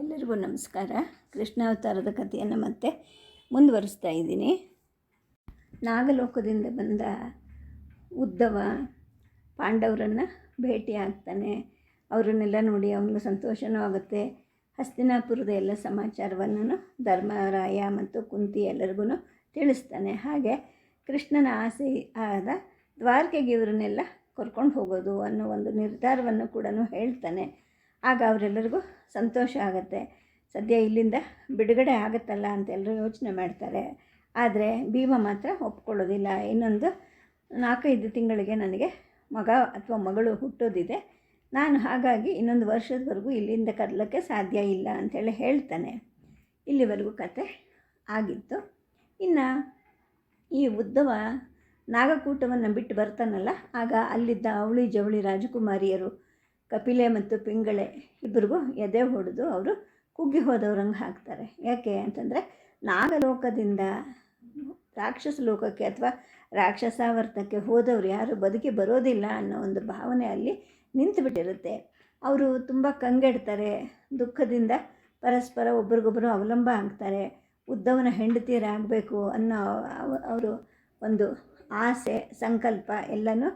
ಎಲ್ಲರಿಗೂ ನಮಸ್ಕಾರ. ಕೃಷ್ಣಾವತಾರದ ಕಥೆಯನ್ನು ಮತ್ತೆ ಮುಂದುವರಿಸ್ತಾ ಇದ್ದೀನಿ. ನಾಗಲೋಕದಿಂದ ಬಂದ ಉದ್ದವ ಪಾಂಡವರನ್ನು ಭೇಟಿ ಆಗ್ತಾನೆ. ಅವರನ್ನೆಲ್ಲ ನೋಡಿ ಅವನಿಗೆ ಸಂತೋಷವೂ ಆಗುತ್ತೆ. ಹಸ್ತಿನಾಪುರದ ಎಲ್ಲ ಸಮಾಚಾರವನ್ನು ಧರ್ಮರಾಯ ಮತ್ತು ಕುಂತಿ ಎಲ್ಲರಿಗೂ ತಿಳಿಸ್ತಾನೆ. ಹಾಗೆ ಕೃಷ್ಣನ ಆಸೆ ಆದ ದ್ವಾರಕೆಗೆ ಇವರನ್ನೆಲ್ಲ ಕರ್ಕೊಂಡು ಹೋಗೋದು ಅನ್ನೋ ಒಂದು ನಿರ್ಧಾರವನ್ನು ಕೂಡ ಹೇಳ್ತಾನೆ. ಆಗ ಅವರೆಲ್ಲರಿಗೂ ಸಂತೋಷ ಆಗುತ್ತೆ. ಸದ್ಯ ಇಲ್ಲಿಂದ ಬಿಡುಗಡೆ ಆಗುತ್ತಲ್ಲ ಅಂತ ಎಲ್ಲರೂ ಯೋಚನೆ ಮಾಡ್ತಾರೆ. ಆದರೆ ಭೀಮ ಮಾತ್ರ ಒಪ್ಕೊಳ್ಳೋದಿಲ್ಲ. ಇನ್ನೊಂದು ನಾಲ್ಕೈದು ತಿಂಗಳಿಗೆ ನನಗೆ ಮಗ ಅಥವಾ ಮಗಳು ಹುಟ್ಟೋದಿದೆ. ನಾನು ಹಾಗಾಗಿ ಇನ್ನೊಂದು ವರ್ಷದವರೆಗೂ ಇಲ್ಲಿಂದ ಕದಲಕ್ಕೆ ಸಾಧ್ಯ ಇಲ್ಲ ಅಂಥೇಳಿ ಹೇಳ್ತಾನೆ. ಇಲ್ಲಿವರೆಗೂ ಕತೆ ಆಗಿತ್ತು. ಇನ್ನು ಈ ಉದ್ದವ ನಾಗಕೂಟವನ್ನು ಬಿಟ್ಟು ಬರ್ತಾನಲ್ಲ, ಆಗ ಅಲ್ಲಿದ್ದ ಅವಳಿ ಜವಳಿ ರಾಜಕುಮಾರಿಯರು ಕಪಿಲೆ ಮತ್ತು ಪಿಂಗಳೆ ಇಬ್ಬರಿಗೂ ಎದೆ ಹೊಡೆದು ಅವರು ಕುಗ್ಗಿ ಹೋದವ್ರಂಗೆ ಹಾಕ್ತಾರೆ. ಯಾಕೆ ಅಂತಂದರೆ ನಾಗಲೋಕದಿಂದ ರಾಕ್ಷಸ ಲೋಕಕ್ಕೆ ಅಥವಾ ರಾಕ್ಷಸಾವರ್ತಕ್ಕೆ ಹೋದವರು ಯಾರು ಬದುಕಿ ಬರೋದಿಲ್ಲ ಅನ್ನೋ ಒಂದು ಭಾವನೆ ಅಲ್ಲಿ ನಿಂತುಬಿಟ್ಟಿರುತ್ತೆ. ಅವರು ತುಂಬ ಕಂಗೆಡ್ತಾರೆ, ದುಃಖದಿಂದ ಪರಸ್ಪರ ಒಬ್ರಿಗೊಬ್ಬರು ಅವಲಂಬ ಆಗ್ತಾರೆ, ಉದ್ದವನ ಹೆಂಡತಿಯರಾಗಬೇಕು ಅನ್ನೋ ಅವರು ಒಂದು ಆಸೆ, ಸಂಕಲ್ಪ ಎಲ್ಲನೂ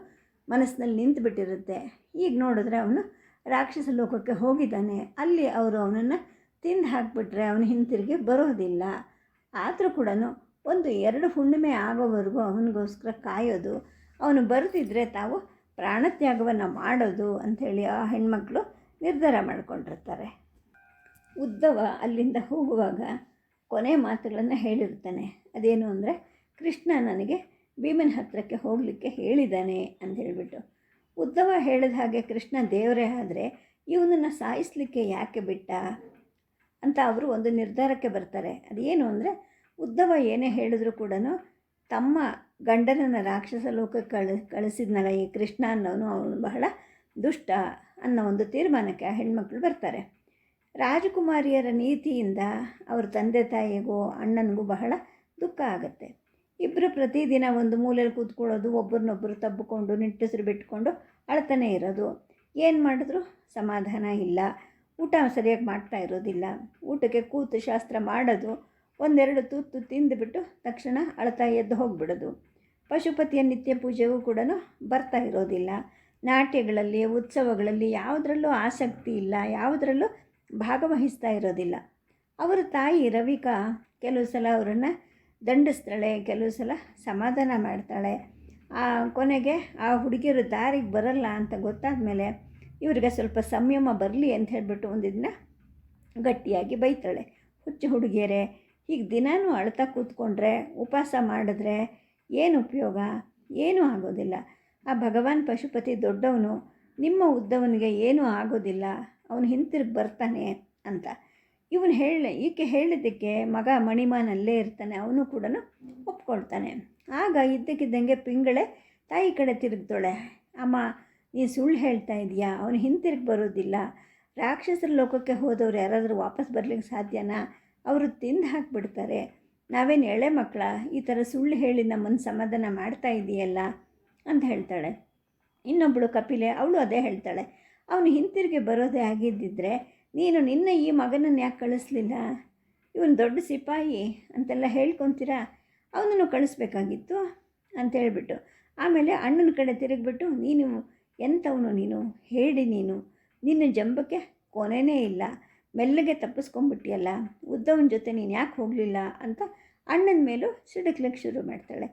ಮನಸ್ಸಿನಲ್ಲಿ ನಿಂತುಬಿಟ್ಟಿರುತ್ತೆ. ಈಗ ನೋಡಿದ್ರೆ ಅವನು ರಾಕ್ಷಸ ಲೋಕಕ್ಕೆ ಹೋಗಿದ್ದಾನೆ. ಅಲ್ಲಿ ಅವರು ಅವನನ್ನು ತಿಂದು ಹಾಕಿಬಿಟ್ರೆ ಅವನು ಹಿಂತಿರುಗಿ ಬರೋದಿಲ್ಲ. ಆದರೂ ಕೂಡ ಒಂದು ಎರಡು ಹುಣ್ಣಿಮೆ ಆಗೋವರೆಗೂ ಅವನಿಗೋಸ್ಕರ ಕಾಯೋದು, ಅವನು ಬರ್ತಿದ್ರೆ ತಾವು ಪ್ರಾಣತ್ಯಾಗವನ್ನು ಮಾಡೋದು ಅಂಥೇಳಿ ಆ ಹೆಣ್ಮಕ್ಳು ನಿರ್ಧಾರ ಮಾಡಿಕೊಂಡಿರ್ತಾರೆ. ಉದ್ದವ ಅಲ್ಲಿಂದ ಹೋಗುವಾಗ ಕೊನೆ ಮಾತುಗಳನ್ನು ಹೇಳಿರ್ತಾನೆ. ಅದೇನು ಅಂದರೆ, ಕೃಷ್ಣ ನನಗೆ ಭೀಮನ ಹತ್ತಿರಕ್ಕೆ ಹೋಗಲಿಕ್ಕೆ ಹೇಳಿದ್ದಾನೆ ಅಂತ ಹೇಳಿಬಿಟ್ಟು. ಉದ್ದವ ಹೇಳಿದ ಹಾಗೆ ಕೃಷ್ಣ ದೇವರೇ ಆದರೆ ಇವನನ್ನು ಸಾಯಿಸಲಿಕ್ಕೆ ಯಾಕೆ ಬಿಟ್ಟ? ಅಂತ ಅವರು ಒಂದು ನಿರ್ಧಾರಕ್ಕೆ ಬರ್ತಾರೆ. ಅದೇನು ಅಂದರೆ ಉದ್ದವ ಏನೇ ಹೇಳಿದ್ರು ಕೂಡ ತಮ್ಮ ಗಂಡನನ್ನು ರಾಕ್ಷಸ ಲೋಕಕ್ಕೆ ಕಳ, ಕಳಿಸಿದ್ನಲ್ಲ ಈ ಕೃಷ್ಣ ಅನ್ನೋನು ಅವನು ಬಹಳ ದುಷ್ಟ ಅನ್ನೋ ಒಂದು ತೀರ್ಮಾನಕ್ಕೆ ಆ ಹೆಣ್ಮಕ್ಳು ಬರ್ತಾರೆ. ರಾಜಕುಮಾರಿಯರ ನೀತಿಯಿಂದ ಅವ್ರ ತಂದೆ ತಾಯಿಗೂ ಅಣ್ಣನಿಗೂ ಬಹಳ ದುಃಖ ಆಗುತ್ತೆ. ಇಬ್ಬರು ಪ್ರತಿದಿನ ಒಂದು ಮೂಲೆಯಲ್ಲಿ ಕೂತ್ಕೊಳ್ಳೋದು ಒಬ್ಬರನ್ನೊಬ್ಬರು ತಬ್ಬಿಕೊಂಡು ನಿಟ್ಟುಸಿರು ಬಿಟ್ಕೊಂಡು ಅಳ್ತಾನೆ ಇರೋದು. ಏನು ಮಾಡಿದ್ರು? ಸಮಾಧಾನ ಇಲ್ಲ. ಊಟ ಸರಿಯಾಗಿ ಮಾಡ್ತಾ ಇರೋದಿಲ್ಲ. ಊಟಕ್ಕೆ ಕೂತು ಶಾಸ್ತ್ರ ಮಾಡೋದು, ಒಂದೆರಡು ತುತ್ತು ತಿಂದುಬಿಟ್ಟು ತಕ್ಷಣ ಅಳ್ತಾ ಎದ್ದು ಹೋಗಿಬಿಡೋದು. ಪಶುಪತಿಯ ನಿತ್ಯ ಪೂಜೆಗೂ ಕೂಡ ಬರ್ತಾ ಇರೋದಿಲ್ಲ. ನಾಟ್ಯಗಳಲ್ಲಿ, ಉತ್ಸವಗಳಲ್ಲಿ ಯಾವುದರಲ್ಲೂ ಆಸಕ್ತಿ ಇಲ್ಲ, ಯಾವುದರಲ್ಲೂ ಭಾಗವಹಿಸ್ತಾ ಇರೋದಿಲ್ಲ. ಅವರ ತಾಯಿ ರವಿಕಾ, ಕೆಲವು ಸಲ ಅವರನ್ನು ದಂಡಿಸ್ತಾಳೆ, ಕೆಲವು ಸಲ ಸಮಾಧಾನ ಮಾಡ್ತಾಳೆ. ಆ ಕೊನೆಗೆ ಆ ಹುಡುಗಿಯರು ದಾರಿಗೆ ಬರಲ್ಲ ಅಂತ ಗೊತ್ತಾದ ಮೇಲೆ ಇವರಿಗೆ ಸ್ವಲ್ಪ ಸಂಯಮ ಬರಲಿ ಅಂತ ಹೇಳಿಬಿಟ್ಟು ಒಂದು ದಿನ ಗಟ್ಟಿಯಾಗಿ ಬೈತಾಳೆ. ಹುಚ್ಚು ಹುಡುಗಿಯರೇ, ಹೀಗೆ ದಿನಾನೂ ಅಳ್ತಾ ಕೂತ್ಕೊಂಡ್ರೆ, ಉಪವಾಸ ಮಾಡಿದ್ರೆ ಏನು ಉಪಯೋಗ? ಏನೂ ಆಗೋದಿಲ್ಲ. ಆ ಭಗವಾನ್ ಪಶುಪತಿ ದೊಡ್ಡವನು, ನಿಮ್ಮ ಉದ್ದವನಿಗೆ ಏನೂ ಆಗೋದಿಲ್ಲ. ಅವನು ಹಿಂತಿರುಗಿ ಬರ್ತಾನೆ ಅಂತ. ಇವನು ಹೇಳ, ಈಕೆ ಹೇಳಿದ್ದಕ್ಕೆ ಮಗ ಮಣಿಮಾನಲ್ಲೇ ಇರ್ತಾನೆ, ಅವನು ಕೂಡ ಒಪ್ಕೊಳ್ತಾನೆ. ಆಗ ಇದ್ದಕ್ಕಿದ್ದಂಗೆ ಪಿಂಗಳೆ ತಾಯಿ ಕಡೆ ತಿರುಗ್ತಾಳೆ ಅಮ್ಮ, ನೀನು ಸುಳ್ಳು ಹೇಳ್ತಾ ಇದೆಯಾ? ಅವನು ಹಿಂತಿರುಗಿ ಬರೋದಿಲ್ಲ. ರಾಕ್ಷಸರ ಲೋಕಕ್ಕೆ ಹೋದವ್ರು ಯಾರಾದರೂ ವಾಪಸ್ ಬರ್ಲಿಕ್ಕೆ ಸಾಧ್ಯನಾ? ಅವರು ತಿಂದು ಹಾಕಿಬಿಡ್ತಾರೆ. ನಾವೇನು ಎಳೆ ಮಕ್ಕಳ? ಈ ಥರ ಸುಳ್ಳು ಹೇಳಿ ನಮ್ಮನ್ನು ಸಮಾಧಾನ ಮಾಡ್ತಾ ಇದೆಯಲ್ಲ? ಅಂತ ಹೇಳ್ತಾಳೆ. ಇನ್ನೊಬ್ಬಳು ಕಪಿಲೆ, ಅವಳು ಅದೇ ಹೇಳ್ತಾಳೆ. ಅವನು ಹಿಂತಿರುಗಿ ಬರೋದೇ ಆಗಿದ್ದಿದ್ರೆ ನೀನು ನಿನ್ನ ಈ ಮಗನನ್ನು ಯಾಕೆ ಕಳಿಸ್ಲಿಲ್ಲ? ಇವನು ದೊಡ್ಡ ಸಿಪಾಯಿ ಅಂತೆಲ್ಲ ಹೇಳ್ಕೊತೀರಾ? ಅವನನ್ನು ಕಳಿಸ್ಬೇಕಾಗಿತ್ತು ಅಂತೇಳ್ಬಿಟ್ಟು ಆಮೇಲೆ ಅಣ್ಣನ ಕಡೆ ತಿರುಗಿಬಿಟ್ಟು, ನೀನು ಎಂಥವನು ನೀನು? ಹೇಳಿ ನೀನು. ನಿನ್ನ ಜಂಬಕ್ಕೆ ಕೊನೆಯೇ ಇಲ್ಲ. ಮೆಲ್ಲಗೆ ತಪ್ಪಿಸ್ಕೊಂಡ್ಬಿಟ್ಟಿಯಲ್ಲ. ಉದ್ದವನ ಜೊತೆ ನೀನು ಯಾಕೆ ಹೋಗಲಿಲ್ಲ ಅಂತ ಅಣ್ಣನ ಮೇಲೂ ಸಿಡುಕ್ಲಿಕ್ಕೆ ಶುರು ಮಾಡ್ತಾಳೆ.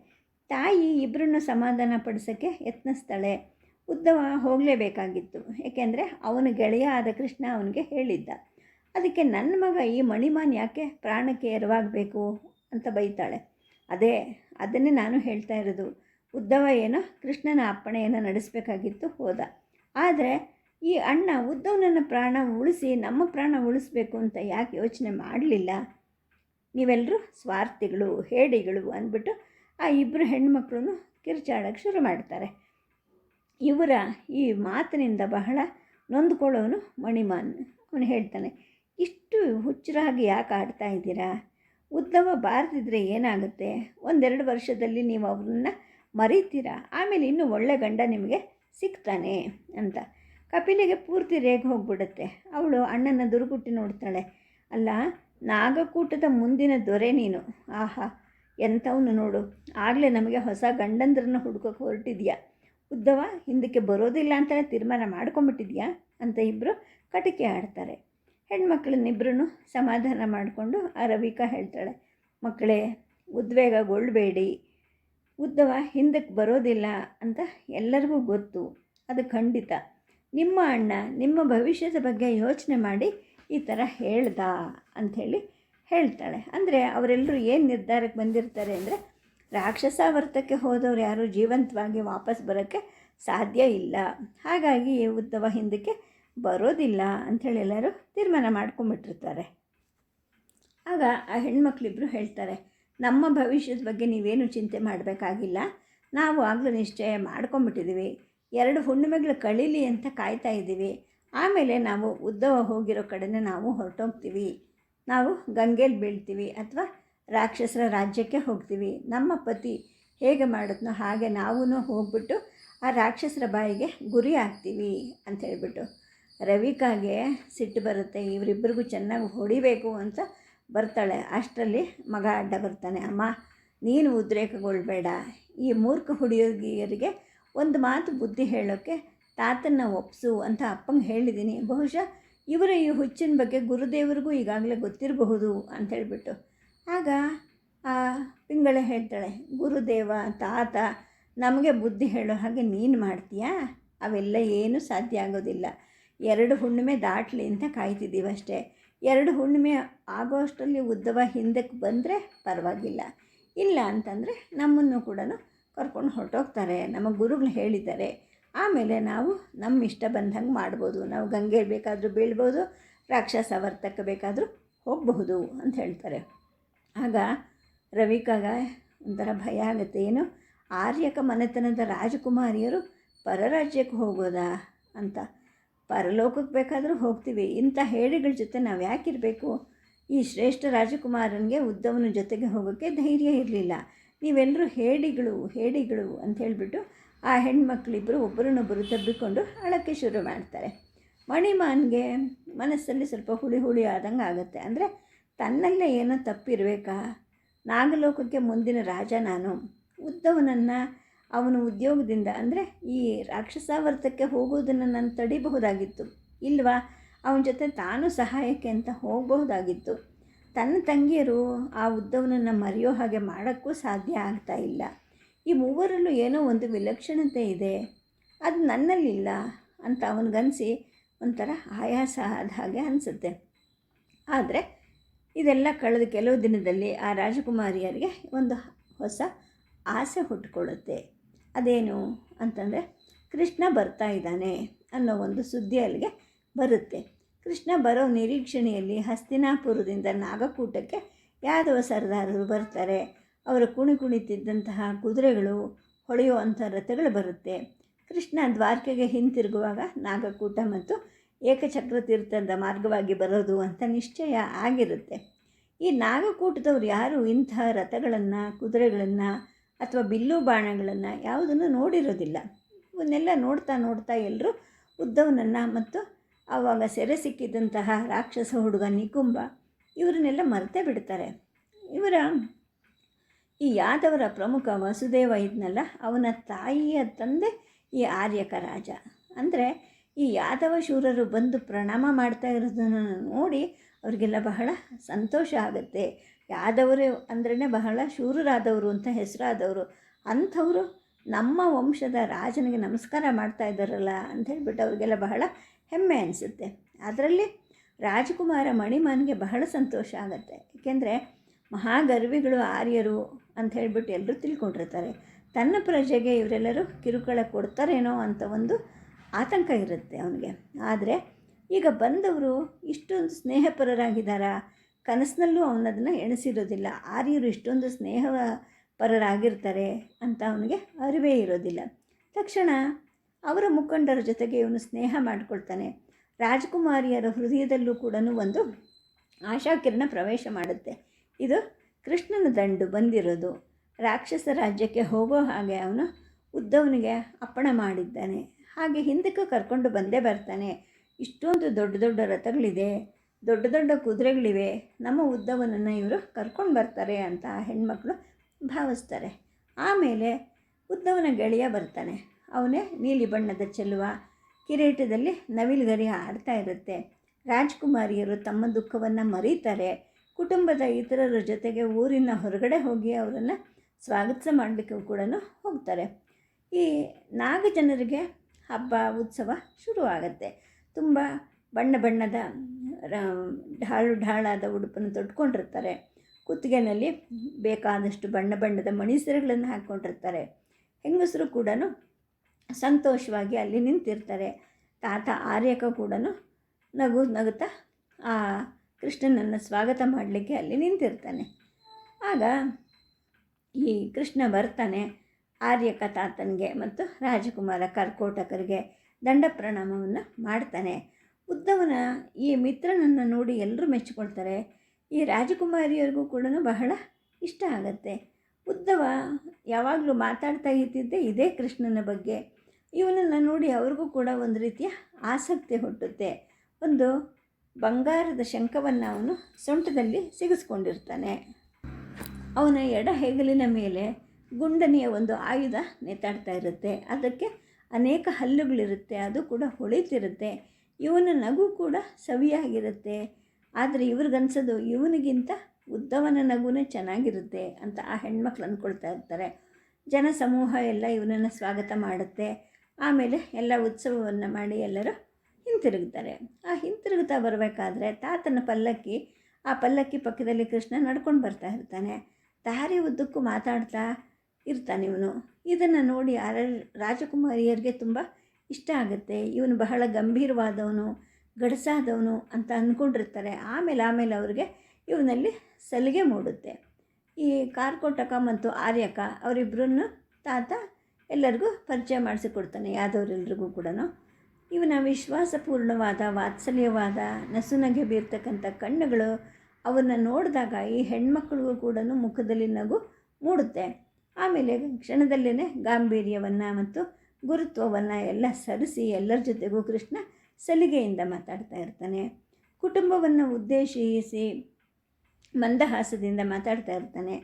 ತಾಯಿ ಇಬ್ಬರನ್ನು ಸಮಾಧಾನ ಪಡಿಸೋಕ್ಕೆ ಯತ್ನಿಸ್ತಾಳೆ. ಉದ್ದವ ಹೋಗಲೇಬೇಕಾಗಿತ್ತು. ಏಕೆಂದರೆ ಅವನ ಗೆಳೆಯ ಆದ ಕೃಷ್ಣ ಅವನಿಗೆ ಹೇಳಿದ್ದ. ಅದಕ್ಕೆ ನನ್ನ ಮಗ ಈ ಮಣಿಮಾನ್ ಯಾಕೆ ಪ್ರಾಣಕ್ಕೆ ಎರವಾಗಬೇಕು? ಅಂತ ಬೈತಾಳೆ. ಅದೇ, ಅದನ್ನೇ ನಾನು ಹೇಳ್ತಾ ಇರೋದು. ಉದ್ದವ ಏನೋ ಕೃಷ್ಣನ ಅಪ್ಪಣೆಯನ್ನು ನಡೆಸಬೇಕಾಗಿತ್ತು ಹೋದ. ಆದರೆ ಈ ಅಣ್ಣ ಉದ್ದವನನ್ನ ಪ್ರಾಣ ಉಳಿಸಿ ನಮ್ಮ ಪ್ರಾಣ ಉಳಿಸ್ಬೇಕು ಅಂತ ಯಾಕೆ ಯೋಚನೆ ಮಾಡಲಿಲ್ಲ? ನೀವೆಲ್ಲರೂ ಸ್ವಾರ್ಥಿಗಳು, ಹೇಡಿಗಳು ಅಂದ್ಬಿಟ್ಟು ಆ ಇಬ್ಬರು ಹೆಣ್ಮಕ್ಳು ಕಿರ್ಚಾಡೋಕ್ಕೆ ಶುರು ಮಾಡ್ತಾರೆ. ಇವರ ಈ ಮಾತಿನಿಂದ ಬಹಳ ನೊಂದ್ಕೊಳ್ಳೋನು ಮಣಿಮಾನ್. ಅವನು ಹೇಳ್ತಾನೆ, ಇಷ್ಟು ಹುಚ್ಚರಾಗಿ ಯಾಕೆ ಆಡ್ತಾ ಇದ್ದೀರಾ? ಉದ್ದವ ಬಾರದಿದ್ರೆ ಏನಾಗುತ್ತೆ? ಒಂದೆರಡು ವರ್ಷದಲ್ಲಿ ನೀವು ಅವ್ರನ್ನ ಮರಿತೀರಾ? ಆಮೇಲೆ ಇನ್ನೂ ಒಳ್ಳೆ ಗಂಡ ನಿಮಗೆ ಸಿಗ್ತಾನೆ ಅಂತ. ಕಪಿಲಿಗೆ ಪೂರ್ತಿ ರೇಗ ಹೋಗ್ಬಿಡುತ್ತೆ. ಅವಳು ಅಣ್ಣನ ದುರುಗುಟ್ಟಿ ನೋಡ್ತಾಳೆ, ಅಲ್ಲ, ನಾಗಕೂಟದ ಮುಂದಿನ ದೊರೆ ನೀನು. ಆಹಾ, ಎಂಥವನು ನೋಡು. ಆಗಲೇ ನಮಗೆ ಹೊಸ ಗಂಡಂದ್ರನ್ನ ಹುಡ್ಕೋಕೆ ಹೊರಟಿದ್ಯಾ? ಉದ್ದವ, ಹಿಂದಕ್ಕೆ ಬರೋದಿಲ್ಲ ಅಂತಲೇ ತೀರ್ಮಾನ ಮಾಡ್ಕೊಂಬಿಟ್ಟಿದ್ಯಾ ಅಂತ ಇಬ್ಬರು ಕಟಿಕೆ ಆಡ್ತಾರೆ. ಹೆಣ್ಮಕ್ಳನ್ನಿಬ್ಬರೂ ಸಮಾಧಾನ ಮಾಡಿಕೊಂಡು ಆ ರವಿಕಾ ಹೇಳ್ತಾಳೆ, ಮಕ್ಕಳೇ ಉದ್ವೇಗಗೊಳ್ಳಬೇಡಿ ಉದ್ದವ, ಹಿಂದಕ್ಕೆ ಬರೋದಿಲ್ಲ ಅಂತ ಎಲ್ಲರಿಗೂ ಗೊತ್ತು. ಅದು ಖಂಡಿತ. ನಿಮ್ಮ ಅಣ್ಣ ನಿಮ್ಮ ಭವಿಷ್ಯದ ಬಗ್ಗೆ ಯೋಚನೆ ಮಾಡಿ ಈ ಥರ ಹೇಳ್ದ? ಅಂಥೇಳಿ ಹೇಳ್ತಾಳೆ. ಅಂದರೆ ಅವರೆಲ್ಲರೂ ಏನು ನಿರ್ಧಾರಕ್ಕೆ ಬಂದಿರ್ತಾರೆ ಅಂದರೆ ರಾಕ್ಷಸ ವರ್ತಕ್ಕೆ ಹೋದವರು ಯಾರೂ ಜೀವಂತವಾಗಿ ವಾಪಸ್ ಬರೋಕ್ಕೆ ಸಾಧ್ಯ ಇಲ್ಲ. ಹಾಗಾಗಿ ಉದ್ದವ ಹಿಂದಕ್ಕೆ ಬರೋದಿಲ್ಲ ಅಂಥೇಳಿ ಎಲ್ಲರೂ ತೀರ್ಮಾನ ಮಾಡ್ಕೊಂಬಿಟ್ಟಿರ್ತಾರೆ. ಆಗ ಆ ಹೆಣ್ಮಕ್ಳಿಬ್ರು ಹೇಳ್ತಾರೆ, ನಮ್ಮ ಭವಿಷ್ಯದ ಬಗ್ಗೆ ನೀವೇನು ಚಿಂತೆ ಮಾಡಬೇಕಾಗಿಲ್ಲ, ನಾವು ಆಗಲೂ ನಿಶ್ಚಯ ಮಾಡ್ಕೊಂಬಿಟ್ಟಿದ್ದೀವಿ, ಎರಡು ಹುಣ್ಣಿಮೆಗಳು ಕಳೀಲಿ ಅಂತ ಕಾಯ್ತಾ ಇದ್ದೀವಿ, ಆಮೇಲೆ ನಾವು ಉದ್ದವ ಹೋಗಿರೋ ಕಡೆನೇ ನಾವು ಹೊರಟೋಗ್ತೀವಿ, ನಾವು ಗಂಗೆಲಿ ಬೀಳ್ತೀವಿ ಅಥವಾ ರಾಕ್ಷಸರ ರಾಜ್ಯಕ್ಕೆ ಹೋಗ್ತೀವಿ. ನಮ್ಮ ಪತಿ ಹೇಗೆ ಮಾಡಿದ್ನೋ ಹಾಗೆ ನಾವೂ ಹೋಗ್ಬಿಟ್ಟು ಆ ರಾಕ್ಷಸರ ಬಾಯಿಗೆ ಗುರಿ ಆಗ್ತೀವಿ ಅಂತ ಹೇಳಿಬಿಟ್ಟು ರವಿಕಾಗೆ ಸಿಟ್ಟು ಬರುತ್ತೆ. ಇವರಿಬ್ಬರಿಗೂ ಚೆನ್ನಾಗಿ ಹೊಡಿಬೇಕು ಅಂತ ಬರ್ತಾಳೆ. ಅಷ್ಟರಲ್ಲಿ ಮಗ ಅಡ್ಡ ಬರ್ತಾನೆ. ಅಮ್ಮ, ನೀನು ಉದ್ರೇಕಗೊಳ್ಬೇಡ. ಈ ಮೂರ್ಖ ಹುಡುಗಿಯರಿಗೆ ಒಂದು ಮಾತು ಬುದ್ಧಿ ಹೇಳೋಕ್ಕೆ ತಾತನ್ನ ಒಪ್ಸು ಅಂತ ಅಪ್ಪಂಗೆ ಹೇಳಿದ್ದೀನಿ ಬಹುಶಃ ಇವರ ಈ ಹುಚ್ಚಿನ ಬಗ್ಗೆ ಗುರುದೇವರಿಗೂ ಈಗಾಗಲೇ ಗೊತ್ತಿರಬಹುದು ಅಂತ ಹೇಳ್ಬಿಟ್ಟು ಆಗ ಆ ಪಿಂಗಳೆ ಹೇಳ್ತಾಳೆ, ಗುರುದೇವ, ತಾತ, ನಮಗೆ ಬುದ್ಧಿ ಹೇಳೋ ಹಾಗೆ ನೀನು ಮಾಡ್ತೀಯಾ? ಅವೆಲ್ಲ ಏನೂ ಸಾಧ್ಯ ಆಗೋದಿಲ್ಲ. ಎರಡು ಹುಣ್ಣಿಮೆ ದಾಟಲಿ ಅಂತ ಕಾಯ್ತಿದ್ದೀವಿ ಅಷ್ಟೇ. ಎರಡು ಹುಣ್ಣಿಮೆ ಆಗೋ ಅಷ್ಟರಲ್ಲಿ ಉದ್ದವ ಹಿಂದಕ್ಕೆ ಬಂದರೆ ಪರವಾಗಿಲ್ಲ. ಇಲ್ಲ ಅಂತಂದರೆ ನಮ್ಮನ್ನು ಕೂಡ ಕರ್ಕೊಂಡು ಹೊರಟೋಗ್ತಾರೆ. ನಮ್ಮ ಗುರುಗಳು ಹೇಳಿದ್ದಾರೆ. ಆಮೇಲೆ ನಾವು ನಮ್ಮ ಇಷ್ಟ ಬಂದಂಗೆ ಮಾಡ್ಬೋದು. ನಾವು ಗಂಗೆ ಬೇಕಾದರೂ ಬೀಳ್ಬೋದು, ರಾಕ್ಷಸ ವರ್ತಕ್ಕೆ ಬೇಕಾದರೂ ಹೋಗಬಹುದು, ಅಂತ ಹೇಳ್ತಾರೆ. ಆಗ ರವಿಕಾಗ ಒಂಥರ ಭಯ ಆಗುತ್ತೆ. ಏನು, ಆರ್ಯಕ ಮನೆತನದ ರಾಜಕುಮಾರಿಯರು ಪರರಾಜ್ಯಕ್ಕೆ ಹೋಗೋದಾ? ಅಂತ. ಪರಲೋಕಕ್ಕೆ ಬೇಕಾದರೂ ಹೋಗ್ತೀವಿ. ಇಂಥ ಹೇಳಿಗಳ ಜೊತೆ ನಾವು ಯಾಕಿರಬೇಕು? ಈ ಶ್ರೇಷ್ಠ ರಾಜಕುಮಾರನಿಗೆ ಉದ್ದವನ ಜೊತೆಗೆ ಹೋಗೋಕ್ಕೆ ಧೈರ್ಯ ಇರಲಿಲ್ಲ. ನೀವೆಲ್ಲರೂ ಹೇಡಿಗಳು ಹೇಡಿಗಳು ಅಂತ ಹೇಳಿಬಿಟ್ಟು ಆ ಹೆಣ್ಮಕ್ಳಿಬ್ಬರು ಒಬ್ಬರನ್ನೊಬ್ಬರು ತಬ್ಬಿಕೊಂಡು ಅಳಕ್ಕೆ ಶುರು ಮಾಡ್ತಾರೆ. ಮಣಿಮಾನ್ಗೆ ಮನಸ್ಸಲ್ಲಿ ಸ್ವಲ್ಪ ಹುಳಿ ಹುಳಿ ಆದಂಗೆ ಆಗುತ್ತೆ. ಅಂದರೆ ತನ್ನಲ್ಲೇ ಏನೋ ತಪ್ಪಿರಬೇಕಾ? ನಾಗಲೋಕಕ್ಕೆ ಮುಂದಿನ ರಾಜ ನಾನು. ಉದ್ದವನನ್ನು ಅವನ ಉದ್ಯೋಗದಿಂದ, ಅಂದರೆ ಈ ರಾಕ್ಷಸಾವರ್ತಕ್ಕೆ ಹೋಗೋದನ್ನು ನಾನು ತಡಿಬಹುದಾಗಿತ್ತು. ಇಲ್ವಾ? ಅವನ ಜೊತೆ ತಾನು ಸಹಾಯಕ್ಕೆ ಅಂತ ಹೋಗಬಹುದಾಗಿತ್ತು. ತನ್ನ ತಂಗಿಯರು ಆ ಉದ್ದವನನ್ನು ಮರೆಯೋ ಹಾಗೆ ಮಾಡೋಕ್ಕೂ ಸಾಧ್ಯ ಆಗ್ತಾ ಇಲ್ಲ. ಈ ಮೂವರಲ್ಲೂ ಏನೋ ಒಂದು ವಿಲಕ್ಷಣತೆ ಇದೆ. ಅದು ನನ್ನಲ್ಲಿಲ್ಲ ಅಂತ ಅವನಿಗನ್ಸಿ ಒಂಥರ ಆಯಾಸ ಆದ ಹಾಗೆ ಅನಿಸುತ್ತೆ. ಆದರೆ ಇದೆಲ್ಲ ಕಳೆದ ಕೆಲವು ದಿನದಲ್ಲಿ ಆ ರಾಜಕುಮಾರಿಯರಿಗೆ ಒಂದು ಹೊಸ ಆಸೆ ಹುಟ್ಟುಕೊಳ್ಳುತ್ತೆ. ಅದೇನು ಅಂತಂದರೆ, ಕೃಷ್ಣ ಬರ್ತಾ ಇದ್ದಾನೆ ಅನ್ನೋ ಒಂದು ಸುದ್ದಿ ಅಲ್ಲಿಗೆ ಬರುತ್ತೆ. ಕೃಷ್ಣ ಬರೋ ನಿರೀಕ್ಷಣೆಯಲ್ಲಿ ಹಸ್ತಿನಾಪುರದಿಂದ ನಾಗಕೂಟಕ್ಕೆ ಯಾದವ ಸರ್ದಾರರು ಬರ್ತಾರೆ. ಅವರು ಕುಣಿ ಕುಣಿತಿದ್ದಂತಹ ಕುದುರೆಗಳು ಹೊಳೆಯುವಂಥ ರಥಗಳು ಬರುತ್ತೆ. ಕೃಷ್ಣ ದ್ವಾರಕೆಗೆ ಹಿಂತಿರುಗುವಾಗ ನಾಗಕೂಟ ಮತ್ತು ಏಕಚಕ್ರ ತೀರ್ಥದ ಮಾರ್ಗವಾಗಿ ಬರೋದು ಅಂತ ನಿಶ್ಚಯ ಆಗಿರುತ್ತೆ. ಈ ನಾಗಕೂಟದವ್ರು ಯಾರು ಇಂಥ ರಥಗಳನ್ನು, ಕುದುರೆಗಳನ್ನು ಅಥವಾ ಬಿಲ್ಲು ಬಾಣಗಳನ್ನು ಯಾವುದನ್ನು ನೋಡಿರೋದಿಲ್ಲ. ಇವನ್ನೆಲ್ಲ ನೋಡ್ತಾ ನೋಡ್ತಾ ಎಲ್ಲರೂ ಉದ್ದವನನ್ನು ಮತ್ತು ಆವಾಗ ಸೆರೆ ಸಿಕ್ಕಿದ್ದಂತಹ ರಾಕ್ಷಸ ಹುಡುಗ ನಿಕುಂಬ ಇವರನ್ನೆಲ್ಲ ಮರೆತೇ ಬಿಡ್ತಾರೆ. ಇವರ ಈ ಯಾದವರ ಪ್ರಮುಖ ವಸುದೇವ ಇದ್ನಲ್ಲ, ಅವನ ತಾಯಿಯ ತಂದೆ ಈ ಆರ್ಯಕ ರಾಜ. ಅಂದರೆ ಈ ಯಾದವ ಶೂರರು ಬಂದು ಪ್ರಣಾಮ ಮಾಡ್ತಾ ಇರೋದನ್ನು ನೋಡಿ ಅವರಿಗೆಲ್ಲ ಬಹಳ ಸಂತೋಷ ಆಗುತ್ತೆ. ಯಾದವರು ಅಂದ್ರೇ ಬಹಳ ಶೂರರಾದವರು ಅಂತ ಹೆಸರಾದವರು. ಅಂಥವರು ನಮ್ಮ ವಂಶದ ರಾಜನಿಗೆ ನಮಸ್ಕಾರ ಮಾಡ್ತಾ ಇದ್ದಾರಲ್ಲ ಅಂತ ಹೇಳಿಬಿಟ್ಟು ಅವ್ರಿಗೆಲ್ಲ ಬಹಳ ಹೆಮ್ಮೆ ಅನಿಸುತ್ತೆ. ಅದರಲ್ಲಿ ರಾಜಕುಮಾರ ಮಣಿಮಾನ್ಗೆ ಬಹಳ ಸಂತೋಷ ಆಗುತ್ತೆ. ಏಕೆಂದರೆ ಮಹಾಗರ್ವಿಗಳು ಆರ್ಯರು ಅಂತ ಹೇಳಿಬಿಟ್ಟು ಎಲ್ಲರೂ ತಿಳ್ಕೊಂಡಿರ್ತಾರೆ. ತನ್ನ ಪ್ರಜೆಗೆ ಇವರೆಲ್ಲರೂ ಕಿರುಕುಳ ಕೊಡ್ತಾರೇನೋ ಅಂತ ಒಂದು ಆತಂಕ ಇರುತ್ತೆ ಅವನಿಗೆ. ಆದರೆ ಈಗ ಬಂದವರು ಇಷ್ಟೊಂದು ಸ್ನೇಹಪರರಾಗಿದ್ದಾರಾ? ಕನಸಿನಲ್ಲೂ ಅವನದನ್ನು ಎಣಿಸಿರೋದಿಲ್ಲ. ಆರ್ಯರು ಇಷ್ಟೊಂದು ಸ್ನೇಹ ಪರರಾಗಿರ್ತಾರೆ ಅಂತ ಅವನಿಗೆ ಅರಿವೇ ಇರೋದಿಲ್ಲ. ತಕ್ಷಣ ಅವರ ಮುಖಂಡರ ಜೊತೆಗೆ ಇವನು ಸ್ನೇಹ ಮಾಡಿಕೊಳ್ತಾನೆ. ರಾಜಕುಮಾರಿಯರ ಹೃದಯದಲ್ಲೂ ಕೂಡ ಒಂದು ಆಶಾಕಿರಣ ಪ್ರವೇಶ ಮಾಡುತ್ತೆ. ಇದು ಕೃಷ್ಣನ ದಂಡು ಬಂದಿರೋದು. ರಾಕ್ಷಸ ರಾಜ್ಯಕ್ಕೆ ಹೋಗೋ ಹಾಗೆ ಅವನು ಉದ್ದವನಿಗೆ ಅಪ್ಪಣೆ ಮಾಡಿದ್ದಾನೆ. ಹಾಗೆ ಹಿಂದಕ್ಕೆ ಕರ್ಕೊಂಡು ಬಂದೇ ಬರ್ತಾನೆ. ಇಷ್ಟೊಂದು ದೊಡ್ಡ ದೊಡ್ಡ ರಥಗಳಿದೆ, ದೊಡ್ಡ ದೊಡ್ಡ ಕುದುರೆಗಳಿವೆ. ನಮ್ಮ ಉದ್ದವನನ್ನು ಇವರು ಕರ್ಕೊಂಡು ಬರ್ತಾರೆ ಅಂತ ಆ ಹೆಣ್ಮಕ್ಳು ಭಾವಿಸ್ತಾರೆ. ಆಮೇಲೆ ಉದ್ದವನ ಗೆಳೆಯ ಬರ್ತಾನೆ. ಅವನೇ ನೀಲಿ ಬಣ್ಣದ ಚೆಲುವ. ಕಿರೀಟದಲ್ಲಿ ನವಿಲುಗರಿ ಆಡ್ತಾ ಇರುತ್ತೆ. ರಾಜ್ಕುಮಾರಿಯರು ತಮ್ಮ ದುಃಖವನ್ನು ಮರೀತಾರೆ. ಕುಟುಂಬದ ಇತರರ ಜೊತೆಗೆ ಊರಿನ ಹೊರಗಡೆ ಹೋಗಿ ಅವರನ್ನು ಸ್ವಾಗತ ಮಾಡಲಿಕ್ಕೂ ಕೂಡ ಹೋಗ್ತಾರೆ. ಈ ನಾಗ ಜನರಿಗೆ ಹಬ್ಬ, ಉತ್ಸವ ಶುರುವಾಗತ್ತೆ. ತುಂಬ ಬಣ್ಣ ಬಣ್ಣದ ಢಾಳು ಢಾಳಾದ ಉಡುಪನ್ನು ತೊಟ್ಕೊಂಡಿರ್ತಾರೆ. ಕುತ್ತಿಗೆನಲ್ಲಿ ಬೇಕಾದಷ್ಟು ಬಣ್ಣ ಬಣ್ಣದ ಮಣಿಸರುಗಳನ್ನು ಹಾಕ್ಕೊಂಡಿರ್ತಾರೆ. ಹೆಂಗಸರು ಕೂಡ ಸಂತೋಷವಾಗಿ ಅಲ್ಲಿ ನಿಂತಿರ್ತಾರೆ. ತಾತ ಆರ್ಯಕ ಕೂಡ ನಗು ನಗುತ್ತಾ ಆ ಕೃಷ್ಣನನ್ನು ಸ್ವಾಗತ ಮಾಡಲಿಕ್ಕೆ ಅಲ್ಲಿ ನಿಂತಿರ್ತಾನೆ. ಆಗ ಈ ಕೃಷ್ಣ ಬರ್ತಾನೆ. ಆರ್ಯಕ ತಾತನಿಗೆ ಮತ್ತು ರಾಜಕುಮಾರ ಕರ್ಕೋಟಕರಿಗೆ ದಂಡ ಪ್ರಣಾಮವನ್ನು ಮಾಡ್ತಾನೆ. ಉದ್ದವನ ಈ ಮಿತ್ರನನ್ನು ನೋಡಿ ಎಲ್ಲರೂ ಮೆಚ್ಚಿಕೊಳ್ತಾರೆ. ಈ ರಾಜಕುಮಾರಿಯರಿಗೂ ಕೂಡ ಬಹಳ ಇಷ್ಟ ಆಗತ್ತೆ. ಉದ್ದವ ಯಾವಾಗಲೂ ಮಾತಾಡ್ತಾ ಇದ್ದಿದ್ದೆ ಇದೇ ಕೃಷ್ಣನ ಬಗ್ಗೆ. ಇವನನ್ನು ನೋಡಿ ಅವ್ರಿಗೂ ಕೂಡ ಒಂದು ರೀತಿಯ ಆಸಕ್ತಿ ಹುಟ್ಟುತ್ತೆ. ಒಂದು ಬಂಗಾರದ ಶಂಖವನ್ನು ಅವನು ಸೊಂಟದಲ್ಲಿ ಸಿಗಿಸ್ಕೊಂಡಿರ್ತಾನೆ. ಅವನ ಎಡ ಹೆಗಲಿನ ಮೇಲೆ ಗುಂಡನೆಯ ಒಂದು ಆಯುಧ ನೇತಾಡ್ತಾ ಇರುತ್ತೆ. ಅದಕ್ಕೆ ಅನೇಕ ಹಲ್ಲುಗಳಿರುತ್ತೆ, ಅದು ಕೂಡ ಹೊಳಿತಿರುತ್ತೆ ಇವನ ನಗು ಕೂಡ ಸವಿಯಾಗಿರುತ್ತೆ. ಆದರೆ ಇವ್ರಿಗನ್ಸೋದು ಇವನಿಗಿಂತ ಉದ್ದವನ ನಗುನೇ ಚೆನ್ನಾಗಿರುತ್ತೆ ಅಂತ ಆ ಹೆಣ್ಮಕ್ಳು ಅಂದ್ಕೊಳ್ತಾ ಇರ್ತಾರೆ. ಜನ ಸಮೂಹ ಎಲ್ಲ ಇವನನ್ನು ಸ್ವಾಗತ ಮಾಡುತ್ತೆ. ಆಮೇಲೆ ಎಲ್ಲ ಉತ್ಸವವನ್ನು ಮಾಡಿ ಎಲ್ಲರೂ ಹಿಂತಿರುಗ್ತಾರೆ. ಆ ಹಿಂತಿರುಗ್ತಾ ಬರಬೇಕಾದ್ರೆ ತಾತನ ಪಲ್ಲಕ್ಕಿ, ಆ ಪಲ್ಲಕ್ಕಿ ಪಕ್ಕದಲ್ಲಿ ಕೃಷ್ಣ ನಡ್ಕೊಂಡು ಬರ್ತಾ ಇರ್ತಾನೆ. ದಾರಿ ಉದ್ದಕ್ಕೂ ಮಾತಾಡ್ತಾ ಇರ್ತಾನೆ ಇವನು. ಇದನ್ನು ನೋಡಿ ಆರ ರಾಜಕುಮಾರಿಯರಿಗೆ ತುಂಬ ಇಷ್ಟ ಆಗುತ್ತೆ. ಇವನು ಬಹಳ ಗಂಭೀರವಾದವನು, ಗಡಸಾದವನು ಅಂತ ಅಂದ್ಕೊಂಡಿರ್ತಾರೆ ಆಮೇಲೆ ಆಮೇಲೆ ಅವ್ರಿಗೆ ಇವನಲ್ಲಿ ಸಲಿಗೆ ಮೂಡುತ್ತೆ. ಈ ಕಾರ್ಕೋಟಕ ಮತ್ತು ಆರ್ಯಕ ಅವರಿಬ್ಬರನ್ನು ತಾತ ಎಲ್ಲರಿಗೂ ಪರಿಚಯ ಮಾಡಿಸಿಕೊಡ್ತಾನೆ ಯಾದವರೆಲ್ರಿಗೂ ಕೂಡ ಇವನ ವಿಶ್ವಾಸಪೂರ್ಣವಾದ, ವಾತ್ಸಲ್ಯವಾದ, ನಸುನಗೆ ಬೀರ್ತಕ್ಕಂಥ ಕಣ್ಣುಗಳು ಅವನ್ನ ನೋಡಿದಾಗ ಈ ಹೆಣ್ಮಕ್ಳಿಗೂ ಕೂಡ ಮುಖದಲ್ಲಿ ನಗು ಮೂಡುತ್ತೆ. ಆಮೇಲೆ ಕ್ಷಣದಲ್ಲೇ ಗಾಂಭೀರ್ಯವನ್ನು ಮತ್ತು ಗುರುತ್ವವನ್ನು ಎಲ್ಲ ಸರಿಸಿ ಎಲ್ಲರ ಜೊತೆಗೂ ಕೃಷ್ಣ ಸಲಿಗೆಯಿಂದ ಮಾತಾಡ್ತಾ ಇರ್ತಾನೆ. ಕುಟುಂಬವನ್ನು ಉದ್ದೇಶಿಸಿ ಮಂದಹಾಸದಿಂದ ಮಾತಾಡ್ತಾ ಇರ್ತಾನೆ.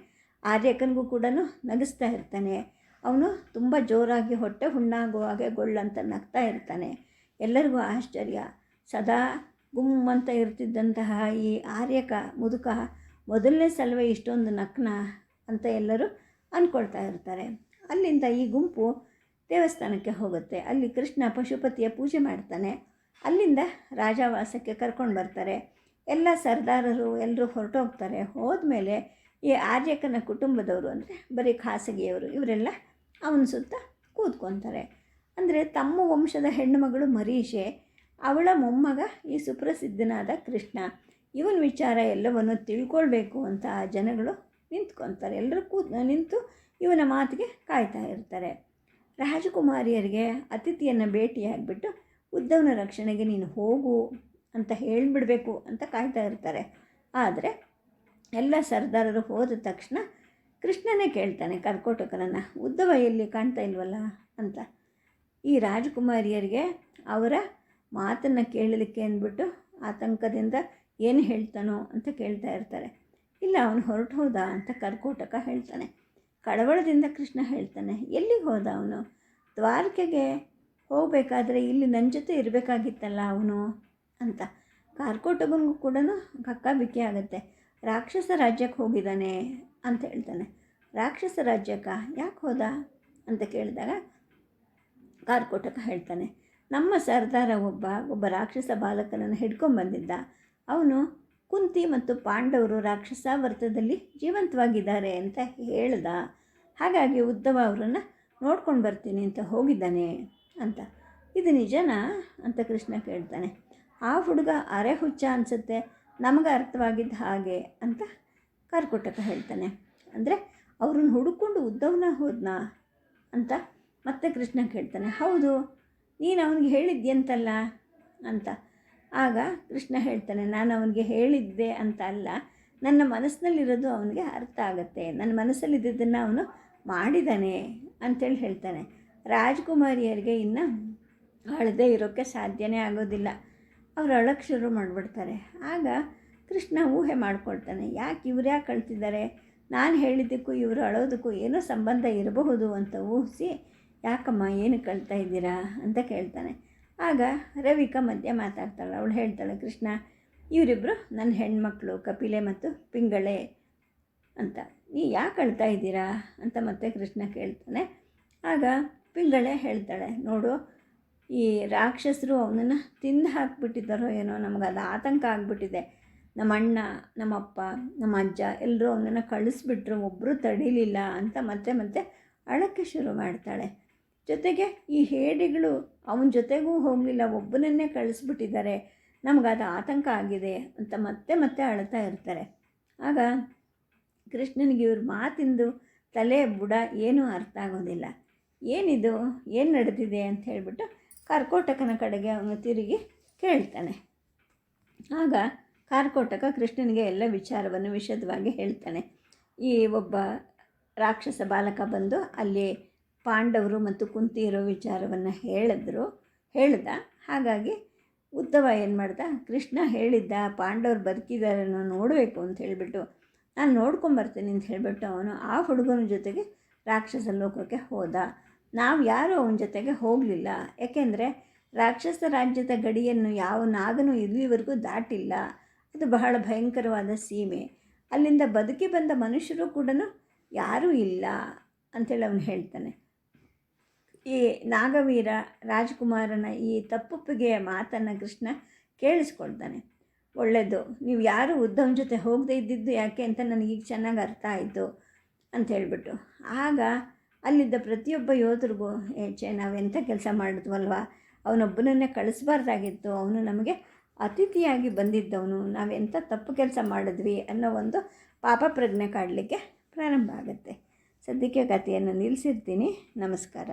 ಆರ್ಯಕನಿಗೂ ಕೂಡ ನಗಿಸ್ತಾ ಇರ್ತಾನೆ. ಅವನು ತುಂಬ ಜೋರಾಗಿ ಹೊಟ್ಟೆ ಹುಣ್ಣಾಗುವ ಹಾಗೆ ಗೊಳ್ಳಂತ ನಗ್ತಾ ಇರ್ತಾನೆ. ಎಲ್ಲರಿಗೂ ಆಶ್ಚರ್ಯ. ಸದಾ ಗುಮ್ಮಂತ ಇರ್ತಿದ್ದಂತಹ ಈ ಆರ್ಯಕ ಮುದುಕ ಮೊದಲನೇ ಸಲವೇ ಇಷ್ಟೊಂದು ನಕ್ನ ಅಂತ ಎಲ್ಲರೂ ಅಂದ್ಕೊಳ್ತಾ ಇರ್ತಾರೆ. ಅಲ್ಲಿಂದ ಈ ಗುಂಪು ದೇವಸ್ಥಾನಕ್ಕೆ ಹೋಗುತ್ತೆ. ಅಲ್ಲಿ ಕೃಷ್ಣ ಪಶುಪತಿಯ ಪೂಜೆ ಮಾಡ್ತಾನೆ. ಅಲ್ಲಿಂದ ರಾಜಾವಾಸಕ್ಕೆ ಕರ್ಕೊಂಡು ಬರ್ತಾರೆ. ಎಲ್ಲ ಸರ್ದಾರರು ಎಲ್ಲರೂ ಹೊರಟೋಗ್ತಾರೆ. ಹೋದ್ಮೇಲೆ ಈ ಆರ್ಯಕನ ಕುಟುಂಬದವರು ಅಂದರೆ ಬರೀ ಖಾಸಗಿಯವರು, ಇವರೆಲ್ಲ ಅವನ ಸುತ್ತ ಕೂತ್ಕೊತಾರೆ. ಅಂದರೆ ತಮ್ಮ ವಂಶದ ಹೆಣ್ಣುಮಗಳು ಮರೀಷೆ ಅವಳ ಮೊಮ್ಮಗ ಈ ಸುಪ್ರಸಿದ್ಧನಾದ ಕೃಷ್ಣ. ಇವನ ವಿಚಾರ ಎಲ್ಲವನ್ನು ತಿಳ್ಕೊಳ್ಬೇಕು ಅಂತ ಜನಗಳು ನಿಂತ್ಕೊತಾರೆ. ಎಲ್ಲರೂ ಕೂತ್ ನಿಂತು ಇವನ ಮಾತಿಗೆ ಕಾಯ್ತಾ ಇರ್ತಾರೆ. ರಾಜಕುಮಾರಿಯರಿಗೆ ಅತಿಥಿಯನ್ನು ಭೇಟಿಯಾಗಿಬಿಟ್ಟು ಉದ್ದವನ ರಕ್ಷಣೆಗೆ ನೀನು ಹೋಗು ಅಂತ ಹೇಳಿಬಿಡಬೇಕು ಅಂತ ಕಾಯ್ತಾ ಇರ್ತಾರೆ. ಆದರೆ, ಎಲ್ಲ ಸರ್ದಾರರು ಹೋದ ತಕ್ಷಣ ಕೃಷ್ಣನೇ ಕೇಳ್ತಾನೆ ಕರ್ಕೋಟಕನನ್ನು ಉದ್ದವ ಎಲ್ಲಿ ಕಾಣ್ತಾ ಇಲ್ವಲ್ಲ? ಅಂತ. ಈ ರಾಜಕುಮಾರಿಯರಿಗೆ ಅವರ ಮಾತನ್ನು ಕೇಳಲಿಕ್ಕೆ ಅಂದ್ಬಿಟ್ಟು ಆತಂಕದಿಂದ ಏನು ಹೇಳ್ತಾನೋ ಅಂತ ಕೇಳ್ತಾ ಇರ್ತಾರೆ. ಇಲ್ಲ, ಅವನು ಹೊರಟು ಹೋದ ಅಂತ ಕರ್ಕೋಟಕ ಹೇಳ್ತಾನೆ. ಕಳವಳದಿಂದ ಕೃಷ್ಣ ಹೇಳ್ತಾನೆ, ಎಲ್ಲಿಗೆ ಹೋದ ಅವನು? ದ್ವಾರಕೆಗೆ ಹೋಗಬೇಕಾದ್ರೆ ಇಲ್ಲಿ ನನ್ನ ಜೊತೆ ಇರಬೇಕಾಗಿತ್ತಲ್ಲ ಅವನು ಅಂತ. ಕಾರ್ಕೋಟಗನಿಗೂ ಕೂಡ ಕಕ್ಕಾಬಿಕ್ಕಿ ಆಗುತ್ತೆ. ರಾಕ್ಷಸ ರಾಜ್ಯಕ್ಕೆ ಹೋಗಿದ್ದಾನೆ ಅಂತ ಹೇಳ್ತಾನೆ. ರಾಕ್ಷಸ ರಾಜ್ಯಕ್ಕ ಯಾಕೆ ಹೋದ ಅಂತ ಕೇಳಿದಾಗ ಕಾರ್ಕೋಟಕ ಹೇಳ್ತಾನೆ, ನಮ್ಮ ಸರ್ದಾರ ಒಬ್ಬ ಒಬ್ಬ ರಾಕ್ಷಸ ಬಾಲಕನನ್ನು ಹಿಡ್ಕೊಂಬಂದಿದ್ದ ಅವನು ಕುಂತಿ ಮತ್ತು ಪಾಂಡವರು ರಾಕ್ಷಸ ವರ್ತದಲ್ಲಿ ಜೀವಂತವಾಗಿದ್ದಾರೆ ಅಂತ ಹೇಳ್ದ. ಹಾಗಾಗಿ ಉದ್ದವ ಅವರನ್ನು ನೋಡ್ಕೊಂಡು ಬರ್ತೀನಿ ಅಂತ ಹೋಗಿದ್ದಾನೆ ಅಂತ. ಇದು ನಿಜನಾ ಅಂತ ಕೃಷ್ಣ ಕೇಳ್ತಾನೆ. ಆ ಹುಡುಗ ಅರೆ ಹುಚ್ಚ ಅನಿಸುತ್ತೆ, ನಮಗೆ ಅರ್ಥವಾಗಿದ್ದ ಹಾಗೆ ಅಂತ ಕಾರ್ಕೋಟಕ ಹೇಳ್ತಾನೆ. ಅಂದರೆ ಅವ್ರನ್ನ ಹುಡುಕೊಂಡು ಉದ್ದವನ ಹೋದ್ನಾ ಅಂತ ಮತ್ತೆ ಕೃಷ್ಣ ಕೇಳ್ತಾನೆ. ಹೌದು, ನೀನು ಅವನಿಗೆ ಹೇಳಿದ್ಯಂತಲ್ಲ ಅಂತ. ಆಗ ಕೃಷ್ಣ ಹೇಳ್ತಾನೆ, ನಾನು ಅವನಿಗೆ ಹೇಳಿದ್ದೆ ಅಂತ ಅಲ್ಲ, ನನ್ನ ಮನಸ್ಸಿನಲ್ಲಿರೋದು ಅವನಿಗೆ ಅರ್ಥ ಆಗುತ್ತೆ. ನನ್ನ ಮನಸ್ಸಲ್ಲಿದ್ದನ್ನು ಅವನು ಮಾಡಿದ್ದಾನೆ ಅಂತೇಳಿ ಹೇಳ್ತಾನೆ. ರಾಜ್ಕುಮಾರಿಯರಿಗೆ ಇನ್ನು ಅಳದೇ ಇರೋಕ್ಕೆ ಸಾಧ್ಯನೇ ಆಗೋದಿಲ್ಲ. ಅವ್ರು ಅಳಕ್ಕೆ ಶುರು ಮಾಡಿಬಿಡ್ತಾರೆ. ಆಗ ಕೃಷ್ಣ ಊಹೆ ಮಾಡ್ಕೊಳ್ತಾನೆ, ಯಾಕೆ ಇವ್ರು ಯಾಕೆ ಅಳ್ತಿದ್ದಾರೆ? ನಾನು ಹೇಳಿದ್ದಕ್ಕೂ ಇವರು ಅಳೋದಕ್ಕೂ ಏನೋ ಸಂಬಂಧ ಇರಬಹುದು ಅಂತ ಊಹಿಸಿ, ಯಾಕಮ್ಮ ಏನು ಕಳ್ತಾ ಇದ್ದೀರಾ? ಅಂತ ಕೇಳ್ತಾನೆ. ಆಗ ರವಿಕಾ ಮಧ್ಯೆ ಮಾತಾಡ್ತಾಳೆ. ಅವಳು ಹೇಳ್ತಾಳೆ, ಕೃಷ್ಣ ಇವರಿಬ್ಬರು ನನ್ನ ಹೆಣ್ಮಕ್ಳು, ಕಪಿಲೆ ಮತ್ತು ಪಿಂಗಳೆ ಅಂತ. ನೀ ಯಾಕೆ ಅಳ್ತಾ ಇದ್ದೀರಾ? ಅಂತ ಮತ್ತೆ ಕೃಷ್ಣ ಕೇಳ್ತಾನೆ. ಆಗ ಪಿಂಗಳೆ ಹೇಳ್ತಾಳೆ, ನೋಡು, ಈ ರಾಕ್ಷಸರು ಅವನನ್ನು ತಿಂದು ಹಾಕ್ಬಿಟ್ಟಿದ್ದಾರೋ ಏನೋ, ನಮಗೆ ಅದು ಆತಂಕ ಆಗಿಬಿಟ್ಟಿದೆ. ನಮ್ಮ ಅಣ್ಣ ನಮ್ಮಪ್ಪ ನಮ್ಮ ಅಜ್ಜ ಎಲ್ಲರೂ ಅವನನ್ನು ಕಳಿಸ್ಬಿಟ್ರು ಒಬ್ಬರು ತಡೀಲಿಲ್ಲ ಅಂತ ಮತ್ತೆ ಮತ್ತೆ ಅಳಕ್ಕೆ ಶುರು ಮಾಡ್ತಾಳೆ. ಜೊತೆಗೆ ಈ ಹೇಡಿಗಳು ಅವನ ಜೊತೆಗೂ ಹೋಗಲಿಲ್ಲ, ಒಬ್ಬನನ್ನೇ ಕಳಿಸ್ಬಿಟ್ಟಿದ್ದಾರೆ. ನಮಗದು ಆತಂಕ ಆಗಿದೆ ಅಂತ ಮತ್ತೆ ಮತ್ತೆ ಅಳ್ತಾ ಇರ್ತಾರೆ. ಆಗ ಕೃಷ್ಣನಿಗೆ ಇವ್ರ ಮಾತಿಂದು ತಲೆ ಬುಡ ಏನೂ ಅರ್ಥ ಆಗೋದಿಲ್ಲ. ಏನಿದು, ಏನು ನಡೆದಿದೆ ಅಂತ ಹೇಳಿಬಿಟ್ಟು ಕಾರ್ಕೋಟಕನ ಕಡೆಗೆ ಅವನು ತಿರುಗಿ ಕೇಳ್ತಾನೆ. ಆಗ ಕಾರ್ಕೋಟಕ ಕೃಷ್ಣನಿಗೆ ಎಲ್ಲ ವಿಚಾರವನ್ನು ವಿಶದವಾಗಿ ಹೇಳ್ತಾನೆ. ಈ ಒಬ್ಬ ರಾಕ್ಷಸ ಬಾಲಕ ಬಂದು ಅಲ್ಲಿ ಪಾಂಡವರು ಮತ್ತು ಕುಂತಿ ಇರೋ ವಿಚಾರವನ್ನು ಹೇಳಿದ್ರು, ಹೇಳ್ದ. ಹಾಗಾಗಿ ಉದ್ದವ ಏನು ಮಾಡ್ದ? ಕೃಷ್ಣ ಹೇಳಿದ್ದ, ಪಾಂಡವರು ಬದುಕಿದ್ದಾರೆ ನೋಡಬೇಕು ಅಂತ ಹೇಳಿಬಿಟ್ಟು. ನಾನು ನೋಡ್ಕೊಂಬರ್ತೀನಿ ಅಂತ ಹೇಳಿಬಿಟ್ಟು ಅವನು ಆ ಹುಡುಗನ ಜೊತೆಗೆ ರಾಕ್ಷಸ ಲೋಕಕ್ಕೆ ಹೋದ. ನಾವು ಯಾರೂ ಅವನ ಜೊತೆಗೆ ಹೋಗಲಿಲ್ಲ. ಯಾಕೆಂದರೆ ರಾಕ್ಷಸ ರಾಜ್ಯದ ಗಡಿಯನ್ನು ಯಾವ ನಾಗನೂ ಇಲ್ಲಿವರೆಗೂ ದಾಟಿಲ್ಲ. ಅದು ಬಹಳ ಭಯಂಕರವಾದ ಸೀಮೆ. ಅಲ್ಲಿಂದ ಬದುಕಿ ಬಂದ ಮನುಷ್ಯರು ಕೂಡ ಯಾರೂ ಇಲ್ಲ ಅಂಥೇಳಿ ಅವನು ಹೇಳ್ತಾನೆ. ಈ ನಾಗವೀರ ರಾಜಕುಮಾರನ ಈ ತಪ್ಪುಪ್ಪಿಗೆಯ ಮಾತನ್ನು ಕೃಷ್ಣ ಕೇಳಿಸ್ಕೊಳ್ತಾನೆ. ಒಳ್ಳೆಯದು ನೀವು ಯಾರು ಉದ್ದವನ ಜೊತೆ ಹೋಗದೇ ಇದ್ದಿದ್ದು ಯಾಕೆ ಅಂತ ನನಗೀಗ ಚೆನ್ನಾಗಿ ಅರ್ಥ ಆಯಿತು ಅಂತ ಹೇಳಿಬಿಟ್ಟು. ಆಗ ಅಲ್ಲಿದ್ದ ಪ್ರತಿಯೊಬ್ಬ ಯೋಧರಿಗೂ ನಾವು ನಾವೆಂಥ ಕೆಲಸ ಮಾಡಿದ್ವಲ್ವ? ಅವನೊಬ್ಬನನ್ನೇ ಕಳಿಸ್ಬಾರ್ದಾಗಿತ್ತು. ಅವನು ನಮಗೆ ಅತಿಥಿಯಾಗಿ ಬಂದಿದ್ದವನು. ನಾವೆಂಥ ತಪ್ಪು ಕೆಲಸ ಮಾಡಿದ್ವಿ ಅನ್ನೋ ಒಂದು ಪಾಪ ಪ್ರಜ್ಞೆ ಕಾಡಲಿಕ್ಕೆ ಪ್ರಾರಂಭ ಆಗುತ್ತೆ. ಸದ್ಯಕ್ಕೆ ಕಥೆಯನ್ನು ನಿಲ್ಲಿಸಿರ್ತೀನಿ ನಮಸ್ಕಾರ.